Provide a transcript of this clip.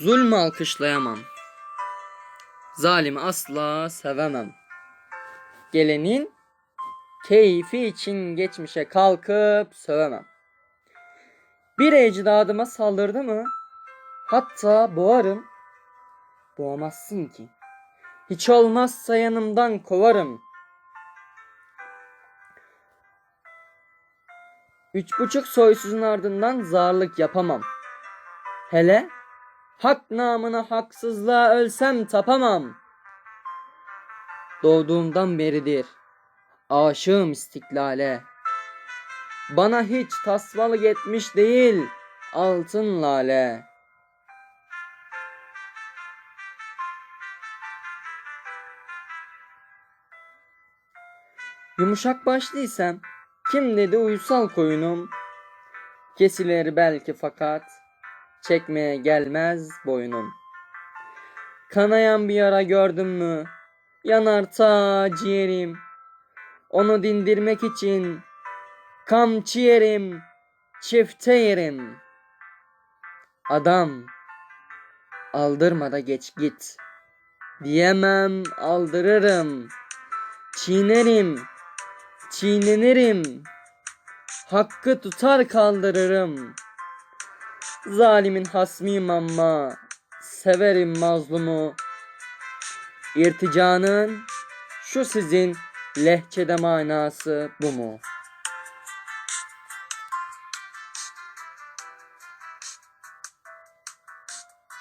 Zulmü alkışlayamam. Zalimi asla sevemem. Gelenin keyfi için geçmişe kalkıp sövemem. Bir ecdadıma saldırdı mı? Hatta boğarım. Boğamazsın ki. Hiç olmazsa yanımdan kovarım. Üç buçuk soysuzun ardından zarlık yapamam. Hele hak namına haksızlığa ölsem tapamam. Doğduğumdan beridir aşığım istiklale. Bana hiç tasvalık etmiş değil altın lale. Yumuşak başlıysam kim dedi uysal koyunum. Kesilir belki fakat çekmeye gelmez boynum. Kanayan bir yara gördün mü? Yanar ta ciğerim. Onu dindirmek için kamçı yerim, çifte yerim. Adam aldırma da geç git. Diyemem aldırırım. Çiğnerim, çiğnenirim. Hakkı tutar kaldırırım. Zalimin hasmiyim ama severim mazlumu. İrticanın şu sizin lehçede manası bu mu?